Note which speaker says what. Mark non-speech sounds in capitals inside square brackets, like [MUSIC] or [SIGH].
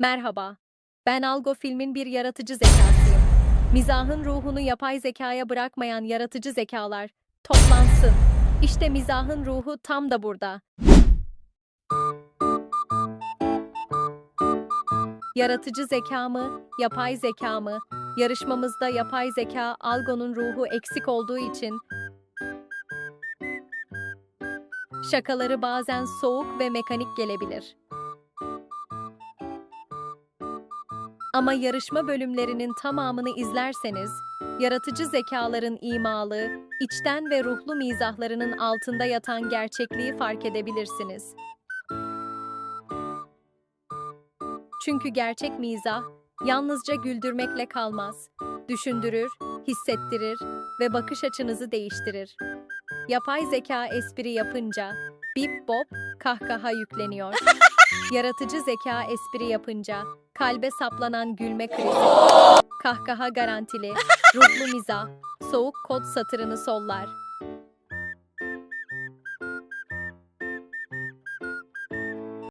Speaker 1: Merhaba. Ben Algo filmin bir yaratıcı zekasıyım. Mizahın ruhunu yapay zekaya bırakmayan yaratıcı zekalar toplansın. İşte mizahın ruhu tam da burada. Yaratıcı zeka mı, yapay zeka mı? Yarışmamızda yapay zeka Algo'nun ruhu eksik olduğu için şakaları bazen soğuk ve mekanik gelebilir. Ama yarışma bölümlerinin tamamını izlerseniz, yaratıcı zekaların imalı, içten ve ruhlu mizahlarının altında yatan gerçekliği fark edebilirsiniz. Çünkü gerçek mizah yalnızca güldürmekle kalmaz. Düşündürür, hissettirir ve bakış açınızı değiştirir. Yapay zeka espri yapınca bip bop kahkaha yükleniyor. [LAUGHS] Yaratıcı zeka espri yapınca kalbe saplanan gülme krizi. Kahkaha garantili, ruhlu mizah, soğuk kod satırını sollar.